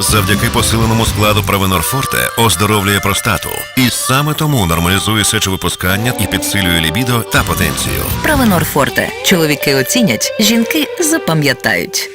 Завдяки посиленому складу Провенор Форте оздоровлює простату. І саме тому нормалізує сечовипускання і підсилює лібідо та потенцію. Правонор Форте. Чоловіки оцінять, жінки запам'ятають.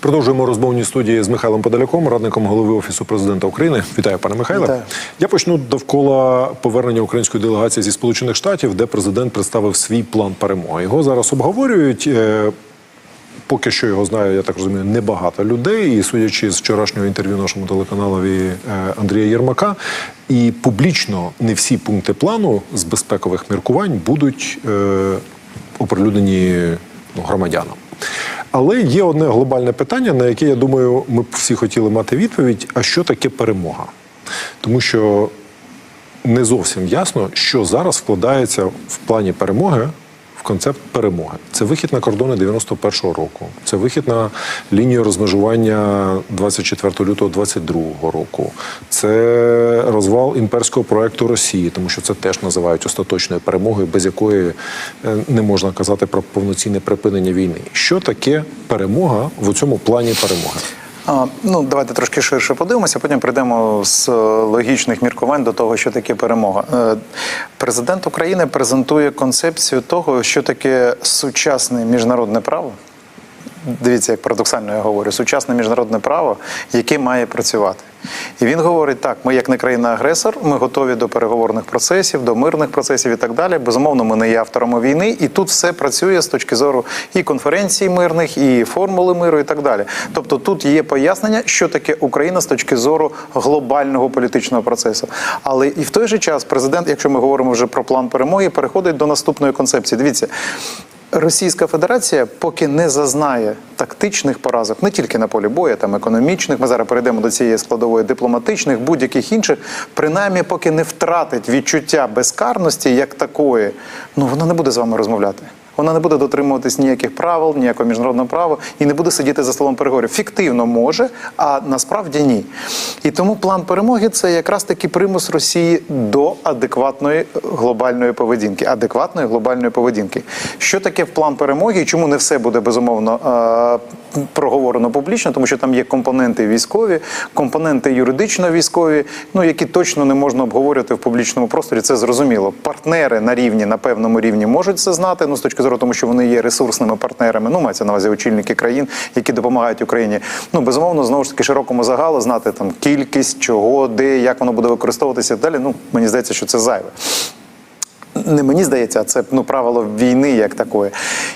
Продовжуємо розмовні студії з Михайлом Подоляком, радником голови офісу президента України. Вітаю, пане Михайле. Вітаю. Я почну довкола повернення української делегації зі Сполучених Штатів, де президент представив свій план перемоги. Його зараз обговорюють. Поки що його знає, я так розумію, небагато людей. І судячи з вчорашнього інтерв'ю нашому телеканалові е, Андрія Єрмака, і публічно не всі пункти плану з безпекових міркувань будуть е, оприлюднені ну, громадянам. Але є одне глобальне питання, на яке я думаю, ми б всі хотіли мати відповідь: а що таке перемога? Тому що не зовсім ясно, що зараз вкладається в плані перемоги концепт перемоги. Це вихід на кордони 91-го року, це вихід на лінію розмежування 24 лютого 22 року, це розвал імперського проекту Росії, тому що це теж називають остаточною перемогою, без якої е, не можна казати про повноцінне припинення війни. Що таке перемога в цьому плані перемоги? Ну, давайте трошки ширше подивимося, потім прийдемо з е, логічних міркувань до того, що таке перемога. Е, Президент України презентує концепцію того, що таке сучасне міжнародне право. Дивіться, як парадоксально я говорю, сучасне міжнародне право, яке має працювати. І він говорить: так, ми, як не країна-агресор, ми готові до переговорних процесів, до мирних процесів і так далі. Безумовно, ми не є авторами війни, і тут все працює з точки зору і конференцій мирних, і формули миру, і так далі. Тобто тут є пояснення, що таке Україна з точки зору глобального політичного процесу. Але і в той же час президент, якщо ми говоримо вже про план перемоги, переходить до наступної концепції. Дивіться. Російська Федерація поки не зазнає тактичних поразок, не тільки на полі бою, там економічних. Ми зараз перейдемо до цієї складової дипломатичних, будь-яких інших, принаймні, поки не втратить відчуття безкарності як такої, ну вона не буде з вами розмовляти. Вона не буде дотримуватись ніяких правил, ніякого міжнародного права і не буде сидіти за столом переговорів. Фіктивно може, а насправді ні. І тому план перемоги це якраз таки примус Росії до адекватної глобальної поведінки. Адекватної глобальної поведінки. Що таке план перемоги? І чому не все буде безумовно е- проговорено публічно? Тому що там є компоненти військові, компоненти юридично військові, ну які точно не можна обговорювати в публічному просторі. Це зрозуміло. Партнери на рівні на певному рівні можуть це знати. Ну з точки зору, тому що вони є ресурсними партнерами. Ну мається на увазі очільники країн, які допомагають Україні. Ну безумовно, знову ж таки широкому загалу знати там кількість, чого, де, як воно буде використовуватися. Далі ну мені здається, що це зайве. Не мені здається, а це ну правило війни як такої.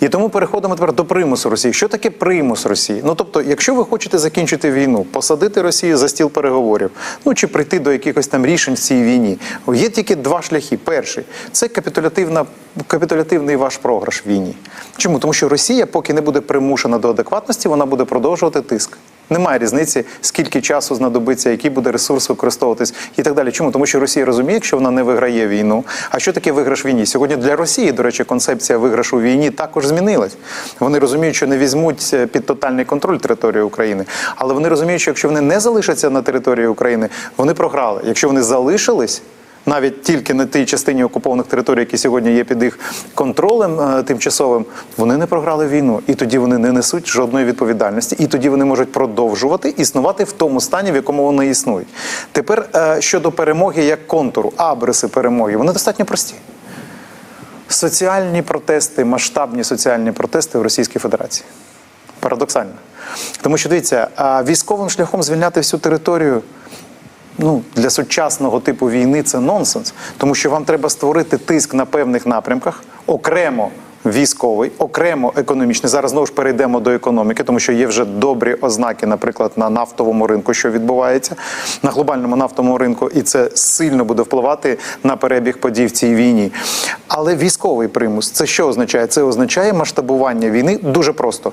І тому переходимо тепер до примусу Росії. Що таке примус Росії? Ну тобто, якщо ви хочете закінчити війну, посадити Росію за стіл переговорів, ну чи прийти до якихось там рішень в цій війні, є тільки два шляхи. Перший це капітулятивна капітулятивний ваш програш війні. Чому? Тому що Росія, поки не буде примушена до адекватності, вона буде продовжувати тиск. Немає різниці, скільки часу знадобиться, який буде ресурс використовуватись і так далі. Чому? Тому що Росія розуміє, якщо вона не виграє війну. А що таке виграш війні? Сьогодні для Росії, до речі, концепція виграшу війні також змінилась. Вони розуміють, що не візьмуть е, під тотальний контроль територію України, але вони розуміють, що якщо вони не залишаться на території України, вони програли. Якщо вони залишились. Навіть тільки на тій частині окупованих територій, які сьогодні є під їх контролем е, тимчасовим, вони не програли війну, і тоді вони не несуть жодної відповідальності, і тоді вони можуть продовжувати існувати в тому стані, в якому вони існують. Тепер е, щодо перемоги як контуру, абриси перемоги, вони достатньо прості. Соціальні протести, масштабні соціальні протести в Російській Федерації. Парадоксально. Тому що дивіться, військовим шляхом звільняти всю територію ну, для сучасного типу війни це нонсенс, тому що вам треба створити тиск на певних напрямках окремо. Військовий, окремо економічний. Зараз знову ж перейдемо до економіки, тому що є вже добрі ознаки, наприклад, на нафтовому ринку, що відбувається на глобальному нафтовому ринку, і це сильно буде впливати на перебіг подій в цій війні. Але військовий примус це що означає? Це означає масштабування війни дуже просто.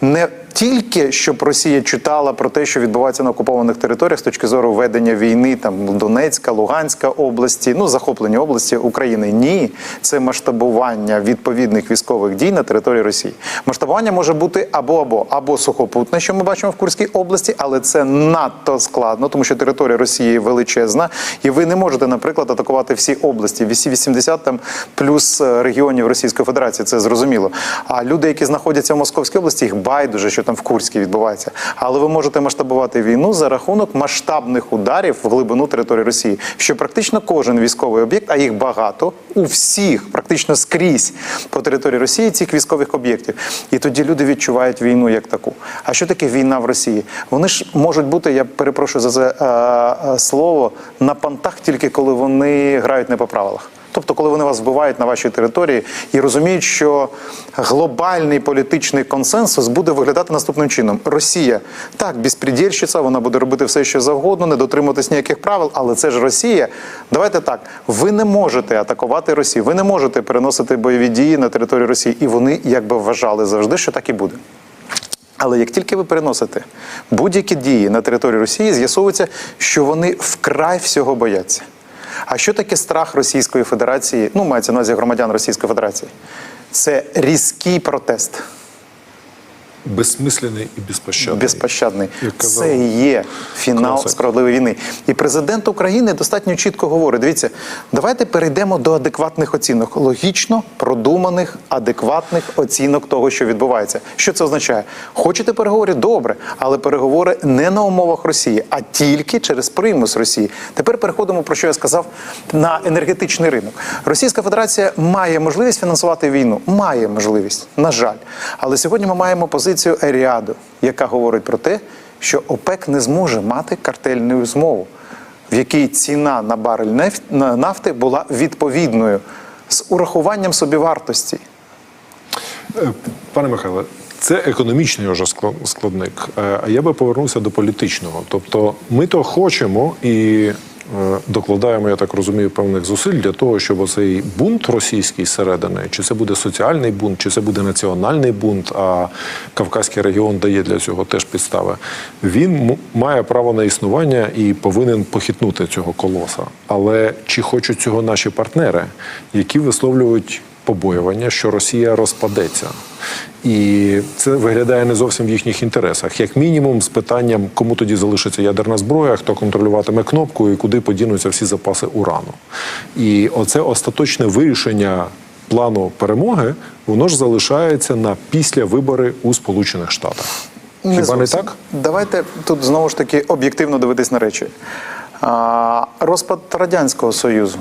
Не тільки щоб Росія читала про те, що відбувається на окупованих територіях з точки зору ведення війни, там Донецька, Луганська області, ну захоплені області України. Ні, це масштабування відповідних військових дій на території Росії. Масштабування може бути або або або сухопутне, що ми бачимо в Курській області, але це надто складно, тому що територія Росії величезна, і ви не можете, наприклад, атакувати всі області. Всі 80 там плюс е, регіонів Російської Федерації, це зрозуміло. А люди, які знаходяться в Московській області, їх байдуже, що там в Курській відбувається. Але ви можете масштабувати війну за рахунок масштабних ударів в глибину території Росії, що практично кожен військовий об'єкт, а їх багато у всіх, практично скрізь по території Росії цих військових об'єктів. І тоді люди відчувають війну як таку. А що таке війна в Росії? Вони ж можуть бути, я перепрошую за це е, е, слово, на пантах тільки коли вони грають не по правилах. Тобто, коли вони вас вбивають на вашій території і розуміють, що глобальний політичний консенсус буде виглядати наступним чином: Росія так, безпредельщиця, вона буде робити все, що завгодно, не дотримуватись ніяких правил, але це ж Росія. Давайте так. Ви не можете атакувати Росію, ви не можете переносити бойові дії на територію Росії, і вони якби вважали завжди, що так і буде. Але як тільки ви переносите будь-які дії на територію Росії, з'ясовується, що вони вкрай всього бояться. А що таке страх Російської Федерації? Ну, мається на увазі громадян Російської Федерації. Це різкий протест, Безсмислений і безпощадний. безпощадний. Казав Це і є фінал класик. справедливої війни. І президент України достатньо чітко говорить: дивіться, давайте перейдемо до адекватних оцінок, логічно продуманих, адекватних оцінок того, що відбувається. Що це означає? Хочете переговорів? Добре, але переговори не на умовах Росії, а тільки через примус Росії. Тепер переходимо про що я сказав на енергетичний ринок. Російська Федерація має можливість фінансувати війну, має можливість, на жаль. Але сьогодні ми маємо позицію Еріаду, яка говорить про те, що ОПЕК не зможе мати картельну змову, в якій ціна на барель нафти була відповідною з урахуванням собівартості. Е, Пане Михайле, це економічний вже складник. Е, А я би повернувся до політичного. Тобто, ми то хочемо і докладаємо, я так розумію, певних зусиль для того, щоб оцей бунт російський зсередини, чи це буде соціальний бунт, чи це буде національний бунт, а Кавказький регіон дає для цього теж підстави. Він має право на існування і повинен похитнути цього колоса. Але чи хочуть цього наші партнери, які висловлюють побоювання, що Росія розпадеться. І це виглядає не зовсім в їхніх інтересах. Як мінімум, з питанням, кому тоді залишиться ядерна зброя, хто контролюватиме кнопку і куди подінуться всі запаси урану. І оце остаточне вирішення плану перемоги, воно ж залишається на після вибори у Сполучених Штатах. Хіба не так? Давайте тут знову ж таки об'єктивно дивитись на речі. А, розпад Радянського Союзу.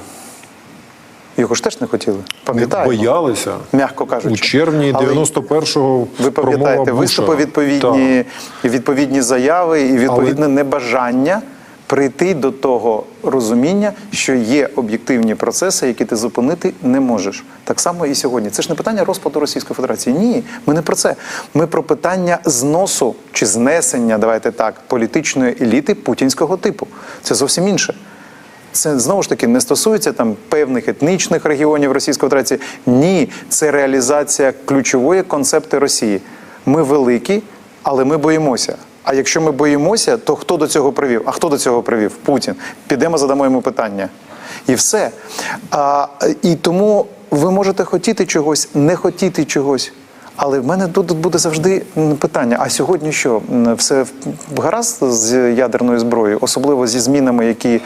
Його ж теж не хотіли. Пам'ятаєте? Боялися. М'яко кажучи. У червні Але 91-го Ви пам'ятаєте виступи відповідні, і відповідні заяви, і відповідне Але- небажання прийти до того розуміння, що є об'єктивні процеси, які ти зупинити не можеш. Так само і сьогодні. Це ж не питання розпаду Російської Федерації. Ні, ми не про це. Ми про питання зносу чи знесення, давайте так, політичної еліти путінського типу. Це зовсім інше. Це знову ж таки не стосується там певних етнічних регіонів Російської Федерації. Ні, це реалізація ключової концепти Росії. Ми великі, але ми боїмося. А якщо ми боїмося, то хто до цього привів? А хто до цього привів? Путін. Підемо, задамо йому питання. І все. А, і тому ви можете хотіти чогось, не хотіти чогось. Але в мене тут буде завжди питання: а сьогодні що? Все гаразд з ядерною зброєю, особливо зі змінами, які.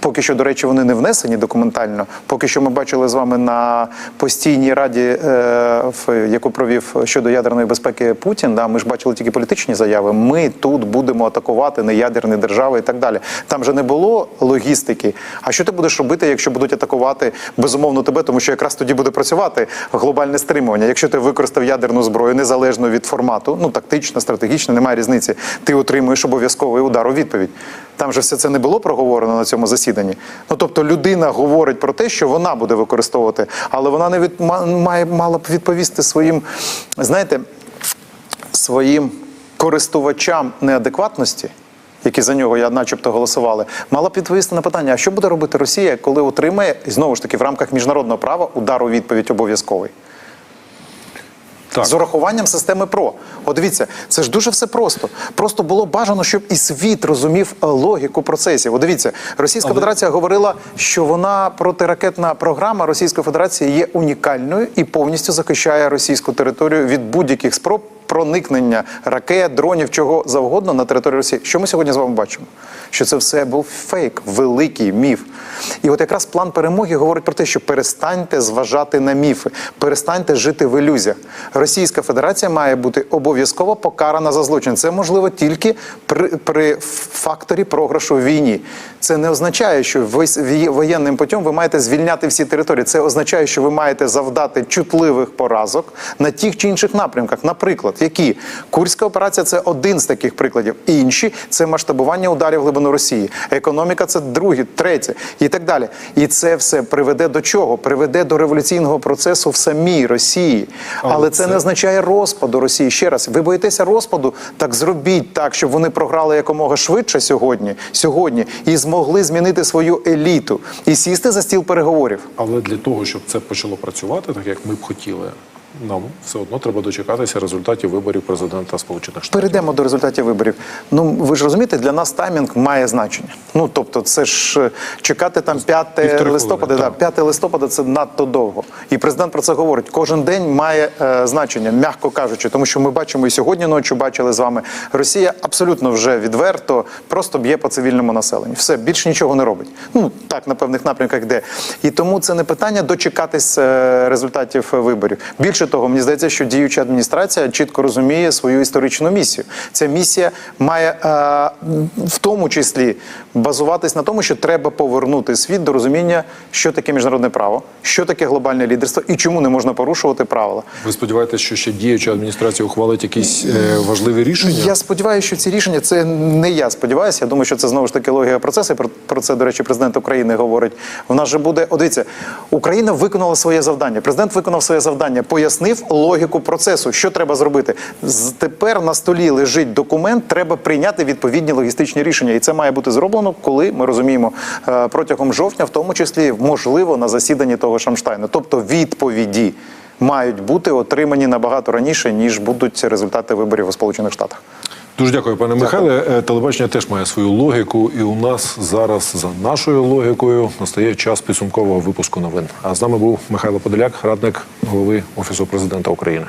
Поки що, до речі, вони не внесені документально. Поки що ми бачили з вами на постійній раді, е, яку провів щодо ядерної безпеки Путін. Да, ми ж бачили тільки політичні заяви. Ми тут будемо атакувати неядерні держави і так далі. Там же не було логістики. А що ти будеш робити, якщо будуть атакувати безумовно тебе, тому що якраз тоді буде працювати глобальне стримування. Якщо ти використав ядерну зброю незалежно від формату, ну тактично, стратегічно, немає різниці. Ти отримуєш обов'язковий удар у відповідь. Там же все це не було проговорено на цьому засіданні. Ну тобто людина говорить про те, що вона буде використовувати, але вона не від має мала б відповісти своїм, знаєте, своїм користувачам неадекватності. Які за нього я начебто голосували, мала б відповісти на питання: а що буде робити Росія, коли отримає знову ж таки в рамках міжнародного права удар у відповідь обов'язковий? Так. з урахуванням системи ПРО. От дивіться, це ж дуже все просто. Просто було бажано, щоб і світ розумів е, логіку процесів. От дивіться, Російська Федерація говорила, що вона протиракетна програма Російської Федерації є унікальною і повністю захищає російську територію від будь-яких спроб проникнення ракет, дронів, чого завгодно на територію Росії. Що ми сьогодні з вами бачимо? Що це все був фейк, великий міф. І от якраз план перемоги говорить про те, що перестаньте зважати на міфи, перестаньте жити в ілюзіях. Російська Федерація має бути обов'язково покарана за злочин. Це можливо тільки при, при факторі програшу в війні. Це не означає, що воєнним путем ви маєте звільняти всі території. Це означає, що ви маєте завдати чутливих поразок на тих чи інших напрямках. Наприклад, які Курська операція це один з таких прикладів. Інші це масштабування ударів в глибину Росії. Економіка це друге, третє і так далі. І це все приведе до чого? Приведе до революційного процесу в самій Росії. Але, Але це, це- не означає розпаду Росії. Ще раз, ви боїтеся розпаду, так зробіть так, щоб вони програли якомога швидше сьогодні, сьогодні і змогли змінити свою еліту і сісти за стіл переговорів. Але для того, щоб це почало працювати, так як ми б хотіли, нам все одно треба дочекатися результатів виборів президента Сполучених Штатів. Перейдемо до результатів виборів. Ну ви ж розумієте, для нас таймінг має значення. Ну тобто, це ж е, чекати там 5 Півтори листопада. хвилини, Да, так. 5 листопада це надто довго. І президент про це говорить. Кожен день має е, значення, м'яко кажучи, тому що ми бачимо і сьогодні ночі бачили з вами. Росія абсолютно вже відверто просто б'є по цивільному населенню. Все більше нічого не робить. Ну так на певних напрямках йде. І тому це не питання дочекатись е, результатів виборів. Більше того, мені здається, що діюча адміністрація чітко розуміє свою історичну місію. Ця місія має е, в тому числі базуватись на тому, що треба повернути світ до розуміння, що таке міжнародне право, що таке глобальне лідерство і чому не можна порушувати правила. Ви сподіваєтеся, що ще діюча адміністрація ухвалить якісь е, важливі рішення? Я сподіваюся, що ці рішення це не я сподіваюся. Я думаю, що це знову ж таки логіка процесу. Про, про це, до речі, президент України говорить. У нас же буде. О, дивіться, Україна виконала своє завдання. Президент виконав своє завдання, пояснив логіку процесу, що треба зробити. Тепер на столі лежить документ, треба прийняти відповідні логістичні рішення. І це має бути зроблено, коли ми розуміємо е, протягом жовтня, в тому числі можливо на засіданні того Шамштайну. Тобто відповіді мають бути отримані набагато раніше, ніж будуть результати виборів у Сполучених Штатах. Дуже дякую, пане Михайле. Е, Телебачення теж має свою логіку, і у нас зараз за нашою логікою настає час підсумкового випуску новин. А з нами був Михайло Подоляк, радник голови офісу президента України.